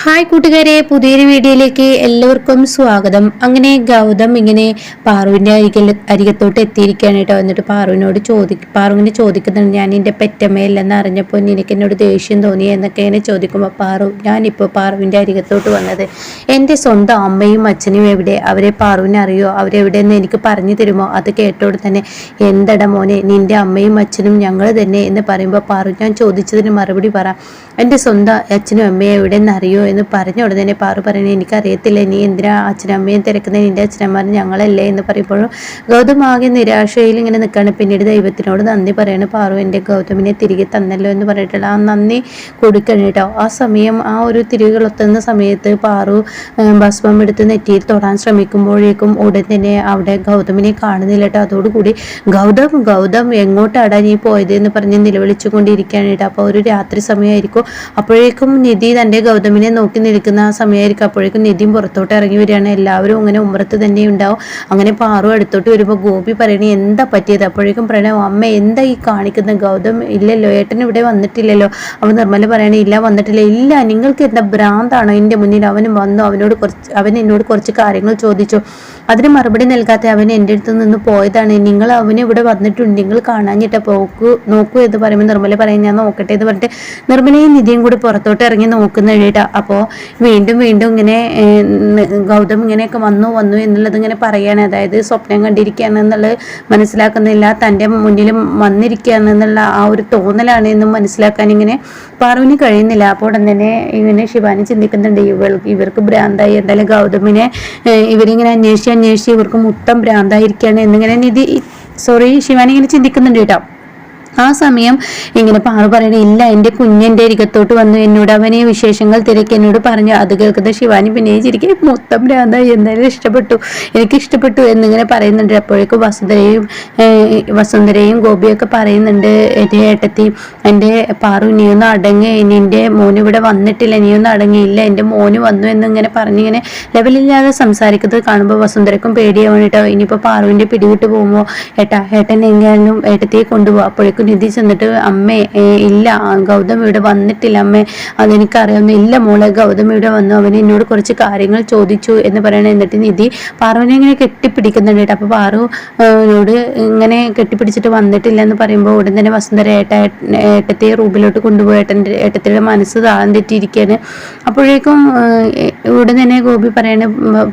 Hi കൂട്ടുകാരെ പുതിയൊരു വീഡിയോയിലേക്ക് എല്ലാവർക്കും സ്വാഗതം. അങ്ങനെ ഗൗതം ഇങ്ങനെ പാറുവിന്റെ അരികിൽ അരികത്തോട്ട് എത്തിയിരിക്കുകയാണ് കേട്ടോ. എന്നിട്ട് പാറുവിനോട് ചോദി പാറുവിനെ ചോദിക്കുന്നുണ്ട് ഞാൻ എന്റെ പെറ്റമ്മയില്ലെന്ന് അറിഞ്ഞപ്പോൾ നിനക്ക് എന്നോട് ദേഷ്യം തോന്നി? എന്നൊക്കെ ഇങ്ങനെ ചോദിക്കുമ്പോൾ പാറു ഞാനിപ്പോൾ പാറുവിന്റെ അരികത്തോട്ട് വന്നത്. എന്റെ സ്വന്തം അമ്മയും അച്ഛനും എവിടെ? അവരെ പാറുവിനെ അറിയോ? അവരെവിടെയെന്ന് എനിക്ക് പറഞ്ഞു തരുമോ? അത് കേട്ടോട് തന്നെ എന്തട മോനെ നിന്റെ അമ്മയും അച്ഛനും ഞങ്ങൾ തന്നെ? എന്ന് പറയുമ്പോൾ പാറു ഞാൻ ചോദിച്ചതിന് മറുപടി പറ. എന്റെ സ്വന്തം അച്ഛനും അമ്മയും എവിടെ നിന്ന് അറിയോ? എന്ന് പറഞ്ഞ ഉടനെ പാറു പറയുന്നത് എനിക്കറിയത്തില്ല നീ എന്തിനാ അച്ഛനമ്മയും തിരക്കുന്നത്? നിന്റെ അച്ഛനമ്മമാർ ഞങ്ങളല്ലേ? എന്ന് പറയുമ്പോഴും ഗൗതം ആകെ നിരാശയിൽ ഇങ്ങനെ നിൽക്കുകയാണ്. പിന്നീട് ദൈവത്തിനോട് നന്ദി പറയാണ്. പാറു എന്റെ ഗൗതമിനെ തിരികെ തന്നല്ലോ എന്ന് പറഞ്ഞിട്ടുള്ള ആ നന്ദി കൊടുക്കണം കേട്ടോ. ആ സമയം ആ ഒരു തിരികെ കൊളുത്തുന്ന സമയത്ത് പാറു ഭസ്മം എടുത്ത് നെറ്റിയിൽ തൊടാൻ ശ്രമിക്കുമ്പോഴേക്കും ഉടൻ തന്നെ അവിടെ ഗൗതമിനെ കാണുന്നില്ല കേട്ടോ. അതോടുകൂടി ഗൗതം ഗൗതം എങ്ങോട്ടാടാ നീ പോയത്? എന്ന് പറഞ്ഞ് നിലവിളിച്ചു കൊണ്ടിരിക്കുകയാണ് കേട്ടോ. അപ്പോൾ ഒരു രാത്രി സമയമായിരിക്കും. അപ്പോഴേക്കും നിധി തന്റെ ഗൗതമിനെ നോക്കി നിൽക്കുന്ന ആ സമയമായിരിക്കും. അപ്പോഴേക്കും നിധിയും പുറത്തോട്ട് ഇറങ്ങി വരികയാണ്. എല്ലാവരും അങ്ങനെ ഉമ്മറത്ത് തന്നെ ഉണ്ടാവും. അങ്ങനെ പാറു അടുത്തോട്ട് വരുമ്പോൾ ഗോപി പറയണേ എന്താ പറ്റിയത്? അപ്പോഴേക്കും പ്രണവ് അമ്മ എന്താ ഈ കാണിക്കുന്ന? ഗൗതം ഇല്ലല്ലോ ഏട്ടൻ ഇവിടെ വന്നിട്ടില്ലല്ലോ. അവൻ നിർമ്മല പറയണേ ഇല്ല വന്നിട്ടില്ല. ഇല്ല നിങ്ങൾക്ക് എന്താ ഭ്രാന്താണോ എന്റെ മുന്നിൽ? അവനും വന്നു അവനോട് കുറച്ച് അവൻ എന്നോട് കുറച്ച് കാര്യങ്ങൾ ചോദിച്ചു. അതിന് മറുപടി നൽകാതെ അവൻ എന്റെ അടുത്ത് നിന്ന് പോയതാണ്. നിങ്ങൾ അവന് ഇവിടെ വന്നിട്ടുണ്ട്. നിങ്ങൾ കാണാഞ്ഞിട്ട് പോക്കു നോക്കൂ എന്ന് പറയുമ്പോൾ നിർമ്മല പറയും ഞാൻ നോക്കട്ടെ എന്ന് പറഞ്ഞിട്ട് നിർമ്മലയും നിധിയും കൂടി പുറത്തോട്ട് ഇറങ്ങി നോക്കുന്ന കേട്ടാ അപ്പോൾ വീണ്ടും വീണ്ടും ഇങ്ങനെ ഗൗതം ഇങ്ങനെയൊക്കെ വന്നു വന്നു എന്നുള്ളത് ഇങ്ങനെ പറയാണ്. അതായത് സ്വപ്നം കണ്ടിരിക്കുകയാണ് എന്നുള്ളത് മനസ്സിലാക്കുന്നില്ല. തന്റെ മുന്നിലും വന്നിരിക്കുകയാണ് എന്നുള്ള ആ ഒരു തോന്നലാണ് എന്നും മനസ്സിലാക്കാൻ ഇങ്ങനെ പാറുവിന് കഴിയുന്നില്ല. അപ്പോൾ ഉടൻ തന്നെ ഇങ്ങനെ ശിവാനി ചിന്തിക്കുന്നുണ്ട് ഇവൾ ഇവർക്ക് ഭ്രാന്തായി. എന്തായാലും ഗൗതമിനെ ഇവരിങ്ങനെ അന്വേഷിച്ച് അന്വേഷിച്ച് ഇവർക്ക് മൊത്തം ഭ്രാന്തായിരിക്കുകയാണ് എന്നിങ്ങനെ നിധി സോറി ശിവാനി ഇങ്ങനെ ചിന്തിക്കുന്നുണ്ട് കേട്ടോ. ആ സമയം ഇങ്ങനെ പാറു പറയണ ഇല്ല എന്റെ കുഞ്ഞിന്റെ അരികത്തോട്ട് വന്നു. എന്നോട് അവനെ വിശേഷങ്ങൾ തിരക്കി എന്നോട് പറഞ്ഞു. അത് കേൾക്കുന്ന ശിവാനി പിന്നെ ചിരിക്കും മൊത്തം രാധ എന്തായാലും ഇഷ്ടപ്പെട്ടു. എനിക്ക് ഇഷ്ടപ്പെട്ടു എന്നിങ്ങനെ പറയുന്നുണ്ട്. അപ്പോഴേക്കും വസുന്ധരയും വസുന്ധരയും ഗോപിയൊക്കെ പറയുന്നുണ്ട് എന്റെ ഏട്ടത്തി എന്റെ പാറു നീയൊന്ന് ഇനി നിന്റെ മോന് ഇവിടെ വന്നിട്ടില്ല. നീയൊന്നും അടങ്ങിയില്ല. എന്റെ മോന് വന്നു എന്നിങ്ങനെ പറഞ്ഞിങ്ങനെ ലെവലില്ലാതെ സംസാരിക്കുന്നത് കാണുമ്പോൾ വസുന്ധരക്കും പേടിയാവണിട്ടോ. ഇനിയിപ്പോ പാറുവിന്റെ പിടിവിട്ട് പോകുമ്പോൾ ഏട്ടാ ഏട്ടൻ എങ്ങനെയാലും ഏട്ടത്തിയെ കൊണ്ടുപോകും അപ്പോഴേക്കും നിധി ചെന്നിട്ട് അമ്മേ ഇല്ല ഗൗതം ഇവിടെ വന്നിട്ടില്ല അമ്മേ അതെനിക്കറിയാവുന്ന ഇല്ല മോളെ ഗൗതം ഇവിടെ വന്നു അവൻ എന്നോട് കുറച്ച് കാര്യങ്ങൾ ചോദിച്ചു എന്ന് പറയണ എന്നിട്ട് നിധി പാർവനെ ഇങ്ങനെ കെട്ടിപ്പിടിക്കുന്നുണ്ട് കേട്ടോ. അപ്പോൾ പാറുനോട് ഇങ്ങനെ കെട്ടിപ്പിടിച്ചിട്ട് വന്നിട്ടില്ല എന്ന് പറയുമ്പോൾ ഉടൻ തന്നെ വസുന്ധര ഏട്ട ഏട്ടത്തെ റൂമിലോട്ട് കൊണ്ടുപോയി ഏട്ടന്റെ ഏട്ടത്തിയുടെ മനസ്സ് താളം തെറ്റിയിരിക്കുകയാണ് അപ്പോഴേക്കും ഉടൻ തന്നെ ഗോപി പറയണ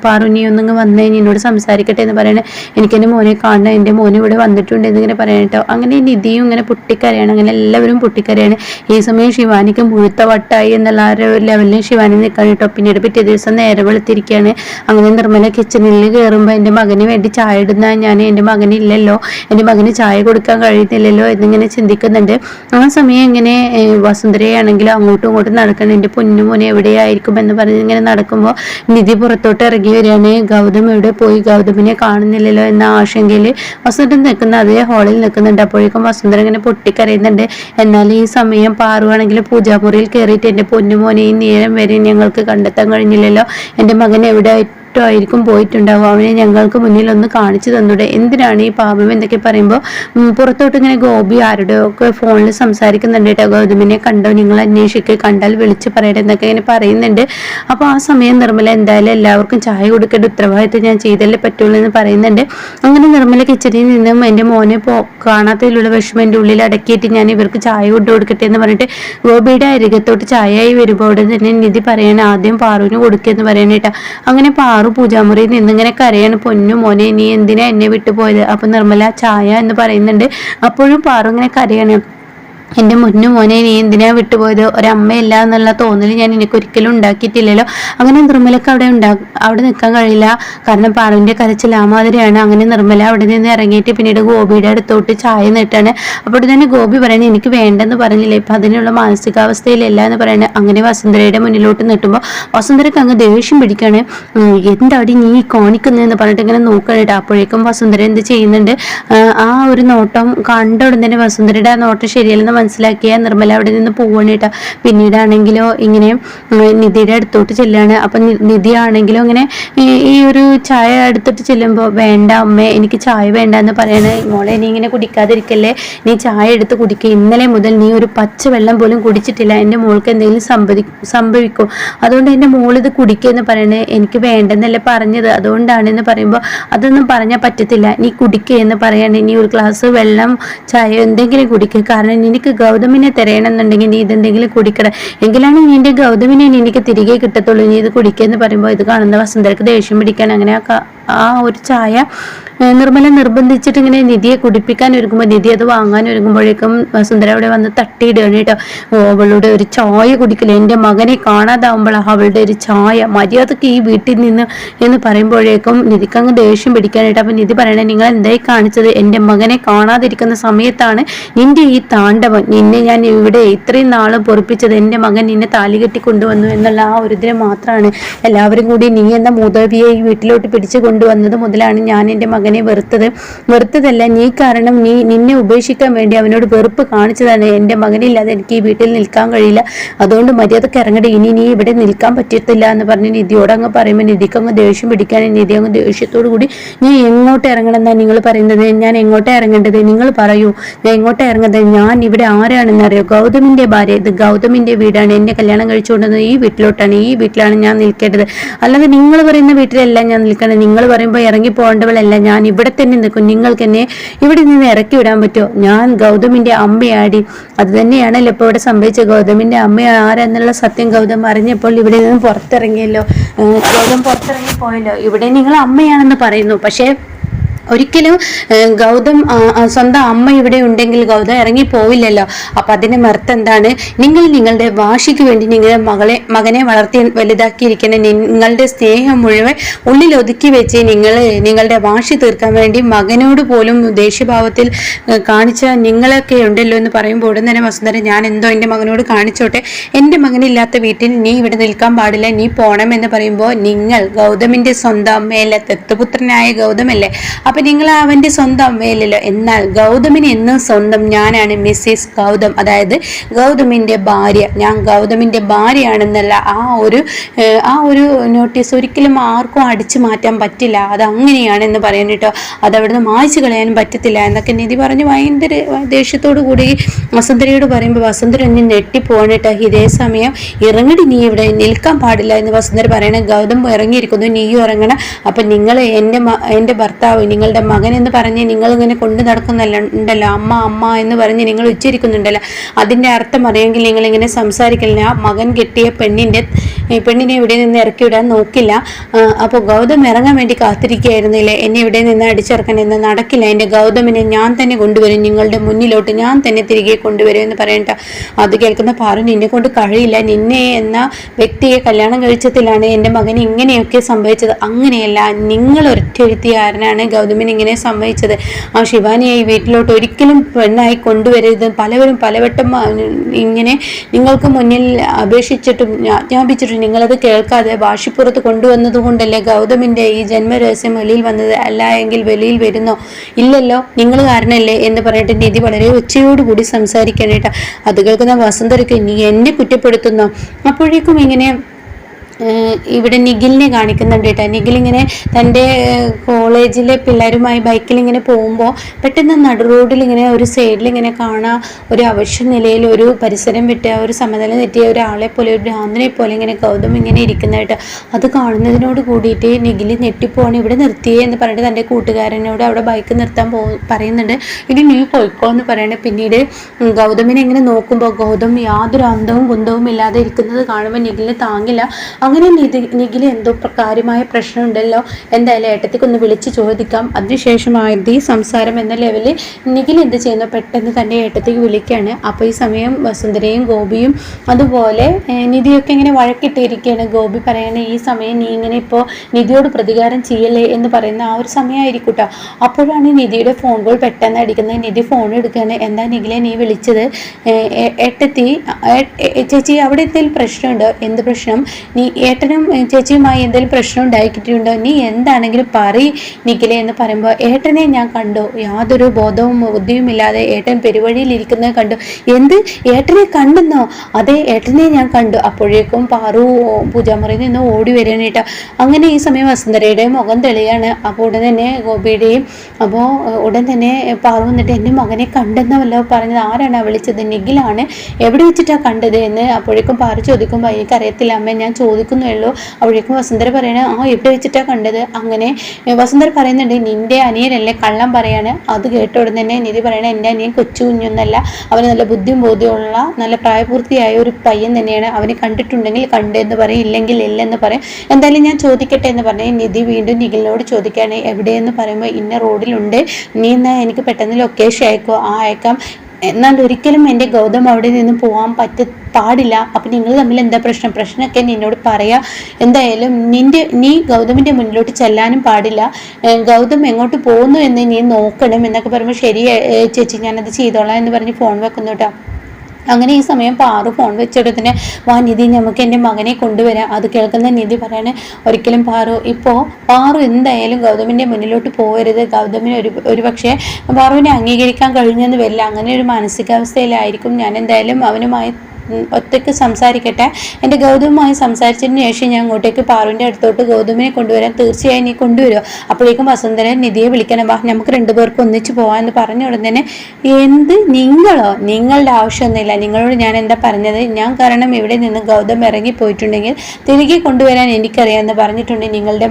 പാറു ഒന്നും ഒന്നിങ്ങ് വന്നേ എന്നോട് സംസാരിക്കട്ടെ എന്ന് പറയണേ. എനിക്ക് മോനെ കാണണം എന്റെ മോൻ ഇവിടെ വന്നിട്ടുണ്ട് എന്നിങ്ങനെ പറയണ കേട്ടോ. അങ്ങനെ നിധിയും പൊട്ടിക്കരയാണ്. അങ്ങനെ എല്ലാവരും പൊട്ടിക്കരയാണ്. ഈ സമയം ശിവാനിക്ക് മുഴുത്ത വട്ടായി എന്നുള്ള ആ ഒരു ലെവലിൽ ശിവാനി നിൽക്കാൻ കേട്ടോ. പിന്നീട് പിറ്റേ ദിവസം നേരെ വെളുത്തിരിക്കുകയാണ് അങ്ങനെ നിർമ്മല കിച്ചണിൽ കയറുമ്പോൾ എന്റെ മകന് വേണ്ടി ചായ ഇടുന്ന ഞാൻ എന്റെ മകനില്ലല്ലോ എന്റെ മകന് ചായ കൊടുക്കാൻ കഴിയുന്നില്ലല്ലോ എന്നിങ്ങനെ ചിന്തിക്കുന്നുണ്ട്. ആ സമയം ഇങ്ങനെ വസുന്ധരയാണെങ്കിലും അങ്ങോട്ടും ഇങ്ങോട്ടും നടക്കണം. എന്റെ പൊന്നു മോനെ എവിടെയായിരിക്കും എന്ന് പറഞ്ഞ് ഇങ്ങനെ നടക്കുമ്പോൾ നിധി പുറത്തോട്ട് ഇറങ്ങി വരികയാണ്. ഗൗതം എവിടെ പോയി? ഗൗതമിനെ കാണുന്നില്ലല്ലോ എന്ന ആശങ്കയിൽ വസുന്ധരൻ നിൽക്കുന്ന അതേ ഹാളിൽ നിൽക്കുന്നുണ്ട്. അപ്പോഴേക്കും വസുന്ധര ഇങ്ങനെ പൊട്ടിക്കരയുന്നുണ്ട്. എന്നാൽ ഈ സമയം പാറുവാണെങ്കിൽ പൂജാമുറിയിൽ കയറിയിട്ട് എന്റെ പൊന്നുമോനെയും നേരം വരെ ഞങ്ങൾക്ക് കണ്ടെത്താൻ കഴിഞ്ഞില്ലല്ലോ. എന്റെ മകൻ എവിടെ ആയിരിക്കും പോയിട്ടുണ്ടാവും അവനെ ഞങ്ങൾക്ക് മുന്നിൽ ഒന്ന് കാണിച്ചു തന്നൂടെ. എന്തിനാണ് ഈ പാപം എന്നൊക്കെ പറയുമ്പോൾ പുറത്തോട്ട് ഇങ്ങനെ ഗോപി ആരുടെയോ ഒക്കെ ഫോണിൽ സംസാരിക്കുന്നുണ്ട് കേട്ടോ. ഗൗതമിനെ കണ്ടോ? നിങ്ങൾ അന്വേഷിക്കുക കണ്ടാൽ വിളിച്ച് പറയട്ടെ എന്നൊക്കെ ഇങ്ങനെ പറയുന്നുണ്ട്. അപ്പോൾ ആ സമയം നിർമ്മല എന്തായാലും എല്ലാവർക്കും ചായ കൊടുക്കേണ്ട ഉത്തരവാദിത്വം ഞാൻ ചെയ്തല്ലേ പറ്റുള്ളൂ എന്ന് പറയുന്നുണ്ട്. അങ്ങനെ നിർമ്മല കിച്ചണിൽ നിന്നും എന്റെ മോനെ പോ കാണാത്തതിലുള്ള വിഷമം എന്റെ ഉള്ളിൽ അടക്കിയിട്ട് ഞാൻ ഇവർക്ക് ചായ കൊണ്ടു കൊടുക്കട്ടെ എന്ന് പറഞ്ഞിട്ട് ഗോപിയുടെ അരികത്തോട്ട് ചായയായി വരുമ്പോൾ തന്നെ നിധി പറയണ ആദ്യം പാറുവിന് കൊടുക്കുക എന്ന് പറയണേട്ടാ. അങ്ങനെ പാറു പൂജാമുറിയിൽ നിന്നിങ്ങനെ കരയാണ്. പൊന്നു മോനെ നീ എന്തിനാ എന്നെ വിട്ടു പോയത് അപ്പൊ നിർമ്മല ചായ എന്ന് പറയുന്നുണ്ട്. അപ്പോഴും പാറു ഇങ്ങനെ കരയാണ്. എന്റെ മുന്നു മോനെ നീ എന്തിനാ വിട്ടുപോയത്? ഒരമ്മയില്ല എന്നുള്ള തോന്നൽ ഞാൻ എനിക്ക് ഒരിക്കലും ഉണ്ടാക്കിയിട്ടില്ലല്ലോ. അങ്ങനെ നിർമ്മലക്ക് അവിടെ ഉണ്ടാ അവിടെ നിൽക്കാൻ കഴിയില്ല. കാരണം പാറുവിന്റെ കരച്ചിൽ ആ മാതിരിയാണ്. അങ്ങനെ നിർമ്മല അവിടെ നിന്ന് ഇറങ്ങിയിട്ട് പിന്നീട് ഗോപിയുടെ അടുത്തോട്ട് ചായ നീട്ടാണ്. അപ്പോൾ തന്നെ ഗോപി പറയുന്നത് എനിക്ക് വേണ്ടെന്ന് പറഞ്ഞില്ല? ഇപ്പം അതിനുള്ള മാനസികാവസ്ഥയിലല്ല എന്ന് പറയുന്നത് അങ്ങനെ വസുന്ധരയുടെ മുന്നിലോട്ട് നീട്ടുമ്പോൾ വസുന്ധരക്ക് അങ്ങ് ദേഷ്യം പിടിക്കുകയാണ്. എന്താടി നീ കോണിക്കുന്നതെന്ന് പറഞ്ഞിട്ട് ഇങ്ങനെ നോക്കണിട്ട് അപ്പോഴേക്കും വസുന്ധര എന്ത് ചെയ്യുന്നുണ്ട്? ആ ഒരു നോട്ടം കണ്ട ഉടൻ തന്നെ വസുന്ധരയുടെ ആ നോട്ടം ശരിയല്ലെന്ന് മനസ്സിലാക്കിയ നിർമ്മല അവിടെ നിന്ന് പോവാണ് കേട്ടോ. പിന്നീടാണെങ്കിലോ ഇങ്ങനെ നിധിയുടെ അടുത്തോട്ട് ചെല്ലാണ്. അപ്പൊ നിധി ആണെങ്കിലോ ഇങ്ങനെ ഈ- ഒരു ചായ എടുത്തിട്ട് ചെല്ലുമ്പോൾ വേണ്ട അമ്മേ എനിക്ക് ചായ വേണ്ട എന്ന് പറയണേ. മോളെ നീ ഇങ്ങനെ കുടിക്കാതിരിക്കല്ലേ. നീ ചായ എടുത്ത് കുടിക്കുക ഇന്നലെ മുതൽ നീ ഒരു പച്ച വെള്ളം പോലും കുടിച്ചിട്ടില്ല. എന്റെ മോൾക്ക് എന്തെങ്കിലും സംഭവി സംഭവിക്കും? അതുകൊണ്ട് മോൾ ഇത് കുടിക്കുക എന്ന് പറയണേ. എനിക്ക് വേണ്ടെന്നല്ലേ പറഞ്ഞത്. അതുകൊണ്ടാണെന്ന് പറയുമ്പോൾ അതൊന്നും പറഞ്ഞാൽ പറ്റത്തില്ല. നീ കുടിക്കുക എന്ന് പറയണേ. നീ ഒരു ഗ്ലാസ് വെള്ളം ചായ എന്തെങ്കിലും കുടിക്കുക കാരണം നിനക്ക് ഗൗതമിനെ തിരയണമെന്നുണ്ടെങ്കിൽ നീ ഇതെന്തെങ്കിലും കുടിക്കണം എങ്കിലാണ് നിന്റെ ഗൗതമിനെ എനിക്ക് തിരികെ കിട്ടത്തുള്ളൂ. നീ ഇത് കുടിക്കുക എന്ന് പറയുമ്പോൾ ഇത് കാണുന്ന വസന്തർക്ക് ദേഷ്യം പിടിക്കാൻ അങ്ങനെ ആ ഒരു ചായ നിർമ്മല നിർബന്ധിച്ചിട്ട് ഇങ്ങനെ നിധിയെ കുടിപ്പിക്കാൻ ഒരുങ്ങുമ്പോൾ നിധി അത് വാങ്ങാൻ ഒരുങ്ങുമ്പോഴേക്കും വസുന്ധര അവിടെ വന്ന് തട്ടിയിടുകയാണ് കേട്ടോ. അവളുടെ ഒരു ചായ കുടിക്കില്ല എന്റെ മകനെ കാണാതാവുമ്പോൾ അവളുടെ ഒരു ചായ മര്യാദയ്ക്ക് ഈ വീട്ടിൽ നിന്ന് എന്ന് പറയുമ്പോഴേക്കും നിധിക്ക് അങ്ങ് ദേഷ്യം പിടിക്കാനായിട്ട് അപ്പം നിധി പറയണേ നിങ്ങൾ എന്തായി കാണിച്ചത്? എന്റെ മകനെ കാണാതിരിക്കുന്ന സമയത്താണ് നിന്റെ ഈ താണ്ഡവം നിന്നെ ഞാൻ ഇവിടെ ഇത്രയും നാളും പൊറപ്പിച്ചത് എന്റെ മകൻ നിന്നെ താലി കെട്ടി കൊണ്ടുവന്നു എന്നുള്ള ആ ഒരു ഇതിനെ മാത്രമാണ് എല്ലാവരും കൂടി നീ എന്ന മൂതവിയെ ഈ വീട്ടിലോട്ട് പിടിച്ചു കൊണ്ടുവന്നത് മുതലാണ് ഞാൻ എന്റെ മകനെ വെറുത്തത്. വെറുത്തതല്ല നീ കാരണം നീ നിന്നെ ഉപേക്ഷിക്കാൻ വേണ്ടി അവനോട് വെറുപ്പ് കാണിച്ചതാണ്. എന്റെ മകനില്ലാതെ എനിക്ക് ഈ വീട്ടിൽ നിൽക്കാൻ കഴിയില്ല. അതുകൊണ്ട് മര്യാദയ്ക്ക് ഇറങ്ങട്ടെ ഇനി നീ ഇവിടെ നിൽക്കാൻ പറ്റത്തില്ല എന്ന് പറഞ്ഞ് നിധിയോട് അങ്ങ് പറയുമ്പോൾ നിധിക്ക് അങ്ങ് ദേഷ്യം പിടിക്കാൻ നിധി അങ്ങ് ദേഷ്യത്തോടു കൂടി ഞാൻ എങ്ങോട്ട് ഇറങ്ങണം എന്നാണ് നിങ്ങൾ പറയുന്നത്? ഞാൻ എങ്ങോട്ടേ ഇറങ്ങേണ്ടത്? നിങ്ങൾ പറയൂ. ഞാൻ എങ്ങോട്ടേ ഇറങ്ങുന്നത്? ഞാൻ ഇവിടെ ആരാണെന്ന് അറിയോ? ഗൗതമിന്റെ ഭാര്യ. ഇത് ഗൗതമിന്റെ വീടാണ്. എന്നെ കല്യാണം കഴിച്ചുകൊണ്ടുവന്നത് ഈ വീട്ടിലോട്ടാണ്. ഈ വീട്ടിലാണ് ഞാൻ നിൽക്കേണ്ടത്. അല്ലാതെ നിങ്ങൾ പറയുന്ന വീട്ടിലല്ല ഞാൻ നിൽക്കേണ്ടത്. നിങ്ങൾ പറയുമ്പോൾ ഇറങ്ങി പോകേണ്ടവളല്ല. ഞാൻ ഇവിടെ തന്നെ നിൽക്കും. നിങ്ങൾക്ക് എന്നെ ഇവിടെ നിന്ന് ഇറക്കി വിടാൻ പറ്റുമോ? ഞാൻ ഗൗതമിന്റെ അമ്മയാടി. അത് തന്നെയാണല്ലോ ഇപ്പോൾ ഇവിടെ സംഭവിച്ചത്. ഗൗതമിന്റെ അമ്മ ആരെന്നുള്ള സത്യം ഗൗതം അറിഞ്ഞപ്പോൾ ഇവിടെ നിന്ന് പുറത്തിറങ്ങിയല്ലോ. ഗൗതം പുറത്തിറങ്ങി പോയല്ലോ ഇവിടെ നിങ്ങൾ അമ്മയാണെന്ന് പറയുന്നു. പക്ഷേ ഒരിക്കലും ഗൗതം സ്വന്തം അമ്മ ഇവിടെ ഉണ്ടെങ്കിൽ ഗൗതം ഇറങ്ങി പോവില്ലല്ലോ അപ്പൊ അതിന്റെ മറുത്ത് എന്താണ്? നിങ്ങൾ നിങ്ങളുടെ വാശിക്ക് വേണ്ടി നിങ്ങളുടെ മകളെ മകനെ വളർത്തി വലുതാക്കിയിരിക്കുന്ന നിങ്ങളുടെ സ്നേഹം മുഴുവൻ ഉള്ളിൽ ഒതുക്കി വെച്ച് നിങ്ങൾ നിങ്ങളുടെ വാശി തീർക്കാൻ വേണ്ടി മകനോട് പോലും ദേഷ്യഭാവത്തിൽ കാണിച്ച നിങ്ങളൊക്കെ ഉണ്ടല്ലോ എന്ന് പറയുമ്പോൾ ഉടൻ തന്നെ വസുന്ധര ഞാൻ എന്തോ എന്റെ മകനോട് കാണിച്ചോട്ടെ. എന്റെ മകനില്ലാത്ത വീട്ടിൽ നീ ഇവിടെ നിൽക്കാൻ പാടില്ല. നീ പോണം എന്ന് പറയുമ്പോൾ നിങ്ങൾ ഗൗതമിന്റെ സ്വന്തം അമ്മയല്ല? തെത്തുപുത്രനായ ഗൗതമല്ലേ? നിങ്ങൾ അവന്റെ സ്വന്തം വേലല്ലോ എന്നാൽ ഗൗതമിന് എന്നും സ്വന്തം ഞാനാണ് മിസ്സിസ് ഗൗതം. അതായത് ഗൗതമിന്റെ ഭാര്യ. ഞാൻ ഗൗതമിന്റെ ഭാര്യയാണെന്നല്ല ആ ഒരു ആ ഒരു നോട്ടീസ് ഒരിക്കലും ആർക്കും അടിച്ചു മാറ്റാൻ പറ്റില്ല. അത് അങ്ങനെയാണെന്ന് പറയാൻ കേട്ടോ. അത് അവിടുന്ന് മായ്ച്ചു കളയാനും പറ്റത്തില്ല എന്നൊക്കെ നിധി പറഞ്ഞ്. ഭയങ്കര ദേഷ്യത്തോടു കൂടി വസുന്ധരയോട് പറയുമ്പോൾ വസുന്ധര ഒന്ന് ഞെട്ടിപ്പോവാണ് ഇതേ സമയം ഇറങ്ങടി നീ ഇവിടെ നിൽക്കാൻ പാടില്ല എന്ന് വസുന്ധര പറയണേ. ഗൗതം ഇറങ്ങിയിരിക്കുന്നു നീയും ഇറങ്ങണം. അപ്പം നിങ്ങൾ എന്റെ എന്റെ ഭർത്താവ് നിങ്ങളുടെ മകൻ എന്ന് പറഞ്ഞ് നിങ്ങൾ ഇങ്ങനെ കൊണ്ടു നടക്കുന്നല്ല ഉണ്ടല്ലോ അമ്മ അമ്മ എന്ന് പറഞ്ഞ് നിങ്ങൾ ഉച്ചരിക്കുന്നുണ്ടല്ലോ? അതിന്റെ അർത്ഥം അറിയുമെങ്കിൽ നിങ്ങൾ ഇങ്ങനെ സംസാരിക്കില്ല ആ മകൻ കെട്ടിയ പെണ്ണിന്റെ പെണ്ണിനെ ഇവിടെ നിന്ന് ഇറക്കി വിടാൻ നോക്കില്ല അപ്പോൾ ഗൗതം ഇറങ്ങാൻ വേണ്ടി കാത്തിരിക്കുകയായിരുന്നില്ലേ? എന്നെ ഇവിടെ നിന്ന് അടിച്ചിറക്കാൻ എന്ന് നടക്കില്ല. എന്റെ ഗൗതമിനെ ഞാൻ തന്നെ കൊണ്ടുവരും. നിങ്ങളുടെ മുന്നിലോട്ട് ഞാൻ തന്നെ തിരികെ കൊണ്ടുവരും എന്ന് പറയണ്ട. അത് കേൾക്കുന്ന പാറു നിന്നെ കൊണ്ട് കഴിയില്ല. നിന്നെ എന്ന വ്യക്തിയെ കല്യാണം കഴിച്ചതിലാണ് എന്റെ മകന് ഇങ്ങനെയൊക്കെ സംഭവിച്ചത്. അങ്ങനെയല്ല നിങ്ങൾ ഒറ്റയെഴുത്തുകാരനാണ് ഗൗതമിന് ഇങ്ങനെ സംഭവിച്ചത്. ആ ശിവാനിയെ ഈ വീട്ടിലോട്ട് ഒരിക്കലും പെണ്ണായി കൊണ്ടുവരരുത്. പലവരും പലവട്ടം ഇങ്ങനെ നിങ്ങൾക്ക് മുന്നിൽ അപേക്ഷിച്ചിട്ടും ആജ്ഞാപിച്ചിട്ടും നിങ്ങളത് കേൾക്കാതെ വാശിപ്പുറത്ത് കൊണ്ടുവന്നതുകൊണ്ടല്ലേ ഗൗതമിന്റെ ഈ ജന്മരഹസ്യം വെളിയിൽ വന്നത്? അല്ല എങ്കിൽ വെളിയിൽ വരുന്നോ? ഇല്ലല്ലോ നിങ്ങൾ കാരണമല്ലേ എന്ന് പറഞ്ഞിട്ട് നിധി വളരെ ഉച്ചയോടുകൂടി സംസാരിക്കാനായിട്ട് അത് കേൾക്കുന്ന വസന്തരക്ക് നീ എന്നെ കുറ്റപ്പെടുത്തുന്നോ? അപ്പോഴേക്കും ഇങ്ങനെ ഇവിടെ നിഖിലിനെ കാണിക്കുന്നുണ്ട് കേട്ടോ നിഖിൽ ഇങ്ങനെ തന്റെ കോളേജിലെ പിള്ളേരുമായി ബൈക്കിൽ ഇങ്ങനെ പോകുമ്പോൾ പെട്ടെന്ന് നടു റോഡിൽ ഇങ്ങനെ ഒരു സൈഡിൽ ഇങ്ങനെ കാണാൻ ഒരു അവശ്യ നിലയിൽ ഒരു പരിസരം വിട്ട് ഒരു സമനില തെറ്റിയ ഒരാളെ പോലെ ഒരു ഭ്രാന്തനെ പോലെ ഇങ്ങനെ ഗൗതം ഇങ്ങനെ ഇരിക്കുന്നതായിട്ട്. അത് കാണുന്നതിനോട് കൂടിയിട്ട് നിഖിൽ ഞെട്ടിപ്പോവാണ്. ഇവിടെ നിർത്തിയേ എന്ന് പറഞ്ഞിട്ട് തന്റെ കൂട്ടുകാരനോട് അവിടെ ബൈക്ക് നിർത്താൻ പോ പറയുന്നുണ്ട്. ഇനി നീ പോയിക്കോ എന്ന് പറയുന്നത് പിന്നീട് ഗൗതമിനെ ഇങ്ങനെ നോക്കുമ്പോൾ ഗൗതം യാതൊരു അന്തവും കുന്തവും ഇല്ലാതെ ഇരിക്കുന്നത് കാണുമ്പോൾ നിഖിലിന് താങ്ങില്ല. അങ്ങനെ നിധി നിഖിൽ എന്തോ കാര്യമായ പ്രശ്നമുണ്ടല്ലോ. എന്തായാലും ഏട്ടത്തേക്ക് ഒന്ന് വിളിച്ച് ചോദിക്കാം. അതിനുശേഷമായത് ഈ സംസാരം എന്ന ലെവലിൽ നിഖിൽ എന്ത് ചെയ്യുന്നു? പെട്ടെന്ന് തന്നെ ഏട്ടത്തേക്ക് വിളിക്കുകയാണ് അപ്പോൾ ഈ സമയം വസുന്ധരയും ഗോപിയും അതുപോലെ നിധിയൊക്കെ ഇങ്ങനെ വഴക്കിട്ടിരിക്കുകയാണ്. ഗോപി പറയുന്നത് ഈ സമയം നീ ഇങ്ങനെ ഇപ്പോൾ നിധിയോട് പ്രതികാരം ചെയ്യല്ലേ? എന്ന് പറയുന്ന ആ ഒരു സമയമായിരിക്കും കേട്ടോ അപ്പോഴാണ് നിധിയുടെ ഫോൺ കോൾ പെട്ടെന്ന് അടിക്കുന്നത്. നിധി ഫോൺ എടുക്കുകയാണ്. എന്താ നിഖിലെ നീ വിളിച്ചത്? ഏട്ടത്തി ചേച്ചി അവിടെ എന്തെങ്കിലും പ്രശ്നമുണ്ടോ? എന്ത് പ്രശ്നം? നീ ഏട്ടനും ചേച്ചിയുമായി എന്തെങ്കിലും പ്രശ്നം ഉണ്ടാക്കിയിട്ടുണ്ടോ നീ എന്താണെങ്കിലും പറ നിഖിലെ എന്ന് പറയുമ്പോൾ ഏട്ടനെ ഞാൻ കണ്ടു. യാതൊരു ബോധവും ബുദ്ധിയും ഇല്ലാതെ ഏട്ടൻ പെരുവഴിയിൽ ഇരിക്കുന്നത് കണ്ടു. എന്ത്? ഏട്ടനെ കണ്ടെന്നോ? അതെ ഏട്ടനെ ഞാൻ കണ്ടു. അപ്പോഴേക്കും പാറു പൂജാമുറിയിൽ നിന്ന് ഓടി വരാനായിട്ട് അങ്ങനെ ഈ സമയം വസുന്ധരയുടെ മുഖം തെളിയാണ്. അപ്പോൾ ഉടൻ തന്നെ ഗോപിയുടെയും അപ്പോൾ ഉടൻ തന്നെ പാറു വന്നിട്ട് എന്റെ മകനെ കണ്ടെന്നല്ലോ പറഞ്ഞത്. ആരാണ് വിളിച്ചത്? നിഖിലാണ്. എവിടെ വെച്ചിട്ടാണ് കണ്ടത്? എന്ന് അപ്പോഴേക്കും പാറു ചോദിക്കുമ്പോൾ എനിക്കറിയത്തില്ല അമ്മ ഞാൻ ചോദിക്കുന്നേ ഉള്ളൂ അപ്പോഴേക്കും വസുന്ധര പറയണ ആ എവിടെ വെച്ചിട്ടാണ് കണ്ടത്? അങ്ങനെ വസുന്ധര പറയുന്നുണ്ട് നിന്റെ അനിയനല്ലേ കള്ളം പറയാണ്. അത് കേട്ട ഉടനെ തന്നെ നിധി പറയണ എന്റെ അനിയൻ കൊച്ചു കുഞ്ഞൊന്നല്ല. അവന് നല്ല ബുദ്ധിയും ബോധ്യമുള്ള നല്ല പ്രായപൂർത്തിയായ ഒരു പയ്യൻ തന്നെയാണ്. അവനെ കണ്ടിട്ടുണ്ടെങ്കിൽ കണ്ടെന്ന് പറയും ഇല്ലെങ്കിൽ ഇല്ലെന്ന് പറയും. എന്തായാലും ഞാൻ ചോദിക്കട്ടെ എന്ന് പറഞ്ഞ് നിധി വീണ്ടും നിഖിലിനോട് ചോദിക്കുകയാണ് എവിടെയെന്ന് പറയുമ്പോൾ ഇന്ന റോഡിലുണ്ട്. നീ എന്നാൽ എനിക്ക് പെട്ടെന്ന് ലൊക്കേഷൻ അയക്കോ? ആ അയക്കാം. എന്നാൽ ഒരിക്കലും എന്റെ ഗൗതം അവിടെ നിന്ന് പോകാൻ പറ്റ പാടില്ല. അപ്പം നിങ്ങൾ തമ്മിൽ എന്താ പ്രശ്നം? പ്രശ്നമൊക്കെ നിന്നോട് പറയാ. എന്തായാലും നിന്റെ നീ ഗൗതമിന്റെ മുന്നിലോട്ട് ചെല്ലാനും പാടില്ല. ഗൗതം എങ്ങോട്ട് പോകുന്നു എന്ന് നീ നോക്കണം എന്നൊക്കെ പറയുമ്പോൾ ശരി ചേച്ചി ഞാനത് ചെയ്തോളാം എന്ന് പറഞ്ഞ് ഫോൺ വെക്കുന്നു കേട്ടോ. അങ്ങനെ ഈ സമയം പാറു ഫോൺ വെച്ചെടുത്തിന് വാ നിധി നമുക്ക് എന്റെ മകനെ കൊണ്ടുവരാം. അത് കേൾക്കുന്ന നിധി പറയാണ് ഒരിക്കലും പാറു ഇപ്പോൾ പാറു എന്തായാലും ഗൗതമിന്റെ മുന്നിലോട്ട് പോകരുത് ഗൗതമിന് ഒരു ഒരു പക്ഷേ പാറുവിനെ അംഗീകരിക്കാൻ കഴിഞ്ഞെന്ന് വരില്ല. അങ്ങനെ ഒരു മാനസികാവസ്ഥയിലായിരിക്കും. ഞാൻ എന്തായാലും അവനുമായി ഒറ്റയ്ക്ക് സംസാരിക്കട്ടെ. എന്റെ ഗൗതമുമായി സംസാരിച്ചതിന് ശേഷം ഞാൻ അങ്ങോട്ടേക്ക് പാറുവിന്റെ അടുത്തോട്ട് ഗൗതമിനെ കൊണ്ടുവരാൻ തീർച്ചയായും നീ കൊണ്ടുവരുമോ അപ്പോഴേക്കും വസുന്ധരൻ നിധിയെ വിളിക്കണം. വാ നമുക്ക് രണ്ടുപേർക്കും ഒന്നിച്ച് പോകാമെന്ന് പറഞ്ഞ ഉടൻ തന്നെ എന്ത് നിങ്ങളോ? നിങ്ങളുടെ ആവശ്യമൊന്നുമില്ല. നിങ്ങളോട് ഞാൻ എന്താ പറഞ്ഞത്? ഞാൻ കാരണം ഇവിടെ നിന്ന് ഗൗതം ഇറങ്ങി പോയിട്ടുണ്ടെങ്കിൽ തിരികെ കൊണ്ടുവരാൻ എനിക്കറിയാമെന്ന് പറഞ്ഞിട്ടുണ്ട്. നിങ്ങളുടെ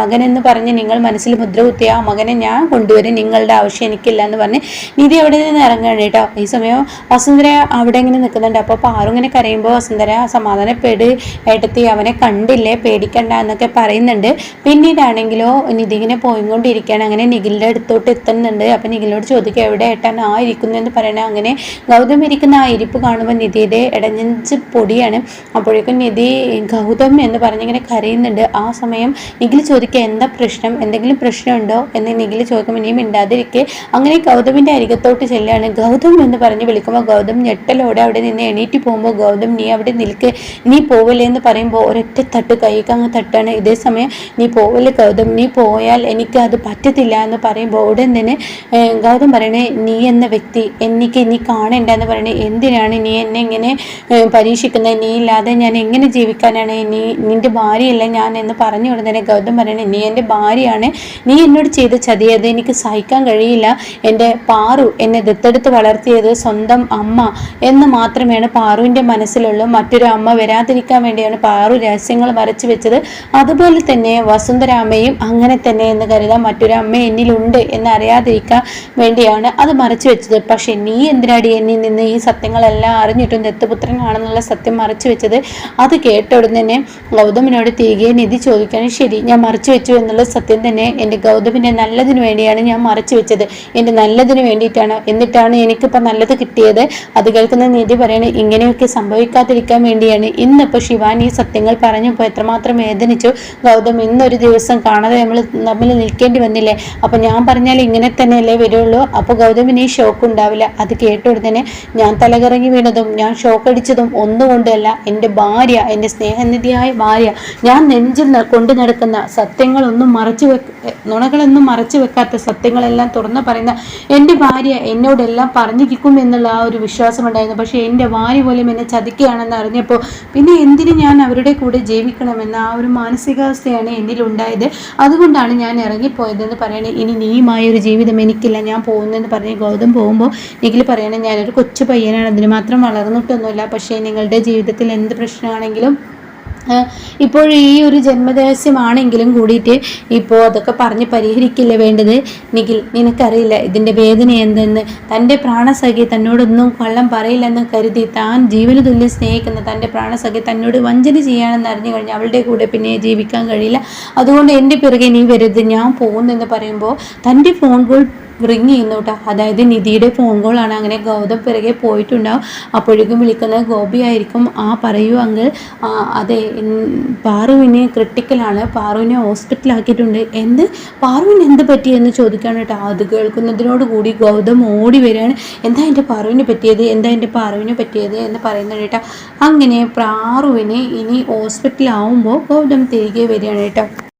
മകൻ എന്ന് പറഞ്ഞ് നിങ്ങൾ മനസ്സിൽ മുദ്ര കുത്തിയ ആ മകനെ ഞാൻ കൊണ്ടുവരും. നിങ്ങളുടെ ആവശ്യം എനിക്കില്ല എന്ന് പറഞ്ഞ് നിധി അവിടെ നിന്ന് ഇറങ്ങുകയാണ് കേട്ടോ. ഈ സമയം വസുന്ധര അവിടെ എങ്ങനെ നിൽക്കുന്നുണ്ട്. അപ്പോൾ പാറു ഇങ്ങനെ കരയുമ്പോൾ വസുന്ധര സമാധാനപ്പെട്. ഏട്ടത്തി അവനെ കണ്ടില്ലേ? പേടിക്കണ്ട എന്നൊക്കെ പറയുന്നുണ്ട്. പിന്നീടാണെങ്കിലോ ഇങ്ങനെ പോയിക്കൊണ്ടിരിക്കുകയാണ്. അങ്ങനെ നിഖിലിന്റെ അടുത്തോട്ട് എത്തുന്നുണ്ട്. അപ്പം നിഖിലിനോട് ചോദിക്കുക എവിടെ ഏട്ടാൻ ആ ഇരിക്കുന്നു എന്ന് പറയണേ. അങ്ങനെ ഗൗതം ഇരിക്കുന്ന ആ ഇരിപ്പ് കാണുമ്പോൾ നിധിയുടെ ഇടഞ്ഞഞ്ച് പൊടിയാണ്. അപ്പോഴേക്കും നിധി ഗൗതം എന്ന് പറഞ്ഞിങ്ങനെ കരയുന്നുണ്ട്. ആ സമയം നിഖിൽ ചോദിക്കുക എന്താ പ്രശ്നം? എന്തെങ്കിലും പ്രശ്നമുണ്ടോ? എന്ന് നിഖിൽ ചോദിക്കുമ്പോൾ ഇനിയും മിണ്ടാതിരിക്കെ. അങ്ങനെ ഗൗതമിന്റെ അരികത്തോട്ട് ചെല്ലുകയാണ്. ഗൗതം എന്ന് പറഞ്ഞ് വിളിക്കുമ്പോൾ ഗൗതം ഞെട്ടലോടെ അവിടെ നിന്ന് എണീറ്റ് പോകുമ്പോൾ ഗൗതം നീ അവിടെ നിൽക്ക്. നീ പോവല്ലേ? എന്ന് പറയുമ്പോൾ ഒരൊറ്റ തട്ട് കൈക്ക് അങ്ങ് തട്ടാണ്. ഇതേ സമയം നീ പോവല്ലേ ഗൗതം? നീ പോയാൽ എനിക്ക് അത് പറ്റത്തില്ല. എന്ന് പറയുമ്പോൾ ഉടൻ തന്നെ ഗൗതം പറയണേ നീ എന്ന വ്യക്തി എനിക്ക് നീ കാണേണ്ട എന്ന് പറയണേ എന്തിനാണ് നീ എന്നെ ഇങ്ങനെ പരീക്ഷിക്കുന്നത് നീ ഇല്ലാതെ ഞാൻ എങ്ങനെ ജീവിക്കാനാണ്? നീ നിന്റെ ഭാര്യയല്ല ഞാൻ എന്ന് പറഞ്ഞു ഉടനെ ഗൗതം പറയണേ നീ എന്റെ ഭാര്യയാണ്. നീ എന്നോട് ചെയ്ത ചതി അത് എനിക്ക് സഹിക്കാൻ കഴിയില്ല. എന്റെ പാറു എന്നെ ദത്തെടുത്ത് വളർത്തിയത് സ്വന്തം അമ്മ എന്ന് മാത്രമേണ് പാറുവിന്റെ മനസ്സിലുള്ള മറ്റൊരു അമ്മ വരാതിരിക്കാൻ വേണ്ടിയാണ് പാറു രഹസ്യങ്ങൾ മറച്ചു വെച്ചത്. അതുപോലെ തന്നെ വസുന്ധരാമ്മയും അങ്ങനെ തന്നെ എന്ന് കരുതാം മറ്റൊരു അമ്മ എന്നിലുണ്ട് എന്ന് അറിയാതിരിക്കാൻ വേണ്ടിയാണ് അത് മറച്ചു വെച്ചത്. പക്ഷെ നീ എന്തിനാടി എന്നിൽ നിന്ന് ഈ സത്യങ്ങളെല്ലാം അറിഞ്ഞിട്ടും ദത്തുപുത്രനാണെന്നുള്ള സത്യം മറച്ചു വെച്ചത്? അത് കേട്ട ഉടനെ തന്നെ ഗൗതമിനോട് തിരികെ നിധി ചോദിക്കാനും ശരി ഞാൻ മറച്ചു വെച്ചു എന്നുള്ള സത്യം തന്നെ എന്റെ ഗൗതമിന്റെ നല്ലതിന് വേണ്ടിയാണ് ഞാൻ മറച്ചു വെച്ചത്. എന്റെ നല്ലതിന് വേണ്ടിയിട്ടാണ്. എന്നിട്ടാണ് എനിക്കിപ്പോൾ നല്ലത് കിട്ടിയത്? അത് കേൾക്കുന്ന നിധി പറയണേ ഇങ്ങനെയൊക്കെ സംഭവിക്കാതിരിക്കാൻ വേണ്ടിയാണ് ഇന്നിപ്പോൾ ശിവാനി ഈ സത്യങ്ങൾ പറഞ്ഞപ്പോൾ എത്രമാത്രം വേദനിച്ചു. ഗൗതം ഇന്നൊരു ദിവസം കാണാതെ നമ്മൾ നമ്മൾ നിൽക്കേണ്ടി വന്നില്ലേ? അപ്പോൾ ഞാൻ പറഞ്ഞാൽ ഇങ്ങനെ തന്നെയല്ലേ വരുള്ളൂ. അപ്പോൾ ഗൗതമിന് ഈ ഷോക്ക് ഉണ്ടാവില്ല. അത് കേട്ട ഉടനെ ഞാൻ തലകറങ്ങി വീണതും ഞാൻ ഷോക്ക് അടിച്ചതും ഒന്നുകൊണ്ടല്ല. എന്റെ ഭാര്യ എന്റെ സ്നേഹനിധിയായ ഭാര്യ ഞാൻ നെഞ്ചിൽ കൊണ്ടു നടക്കുന്ന സത്യങ്ങളൊന്നും മറച്ചു വെക്ക നുണകളൊന്നും മറച്ചു വെക്കാത്ത സത്യങ്ങളെല്ലാം തുറന്നു പറയുന്ന എന്റെ ഭാര്യ എന്നോടെല്ലാം പറഞ്ഞിരിക്കും എന്നുള്ള ആ ഒരു വിശ്വാസം വിശ്വാസമുണ്ടായിരുന്നു പക്ഷേ എന്റെ ഭാര്യ പോലും എന്നെ ചതിക്കുകയാണെന്ന് അറിഞ്ഞപ്പോൾ പിന്നെ എന്തിനു ഞാൻ അവരുടെ കൂടെ ജീവിക്കണമെന്ന ആ ഒരു മാനസികാവസ്ഥയാണ് എന്നിലുണ്ടായത്. അതുകൊണ്ടാണ് ഞാൻ ഇറങ്ങിപ്പോയതെന്ന് പറയണേ. ഇനി നീയുമായ ഒരു ജീവിതം എനിക്കില്ല. ഞാൻ പോകുന്നതെന്ന് പറഞ്ഞ് ഗൗതം പോകുമ്പോൾ നിഖിൽ പറയണേ ഞാനൊരു കൊച്ചു പയ്യനാണ്. അതിന് മാത്രം വളർന്നിട്ടൊന്നുമില്ല. പക്ഷേ നിങ്ങളുടെ ജീവിതത്തിൽ എന്ത് പ്രശ്നമാണെങ്കിലും ഇപ്പോൾ ഈ ഒരു ജന്മരഹസ്യമാണെങ്കിലും കൂടിയിട്ട് ഇപ്പോൾ അതൊക്കെ പറഞ്ഞ് പരിഹരിക്കില്ല വേണ്ടത്? നിഖിൽ നിനക്കറിയില്ല ഇതിന്റെ വേദന എന്തെന്ന്. തന്റെ പ്രാണസഖി തന്നോടൊന്നും കള്ളം പറയില്ലെന്ന് കരുതി താൻ ജീവന തുല്യം സ്നേഹിക്കുന്ന തന്റെ പ്രാണസഖി തന്നോട് വഞ്ചന ചെയ്യാനെന്ന് അറിഞ്ഞു കഴിഞ്ഞാൽ അവളുടെ കൂടെ പിന്നെ ജീവിക്കാൻ കഴിയില്ല. അതുകൊണ്ട് എന്റെ പിറകെ നീ വരുത് ഞാൻ പോകുന്നെന്ന് പറയുമ്പോൾ തന്റെ ഫോൺ കോൾ റിങ് ചെയ്യുന്നു കേട്ടോ അതായത് നിധിയുടെ ഫോൺ കോളാണ് അങ്ങനെ ഗൗതം പിറകെ പോയിട്ടുണ്ടാവും. അപ്പോഴേക്കും വിളിക്കുന്നത് ഗോപി ആയിരിക്കും. ആ പറയൂ അങ്കിൾ അതെ പാറുവിന് ക്രിട്ടിക്കലാണ് പാറുവിനെ ഹോസ്പിറ്റലാക്കിയിട്ടുണ്ട് എന്ത്? പാറുവിന് എന്ത് പറ്റിയെന്ന് ചോദിക്കാണ് കേട്ടോ അത് കേൾക്കുന്നതിനോട് കൂടി ഗൗതം ഓടി വരികയാണ്. എന്താ എന്റെ പാറുവിന് പറ്റിയത്? എന്താ എന്റെ പാറുവിന് പറ്റിയത് എന്ന് പറയുന്നത് കേട്ടോ അങ്ങനെ പാറുവിന് ഇനി ഹോസ്പിറ്റലാവുമ്പോൾ ഗൗതം തിരികെ വരികയാണ് കേട്ടോ.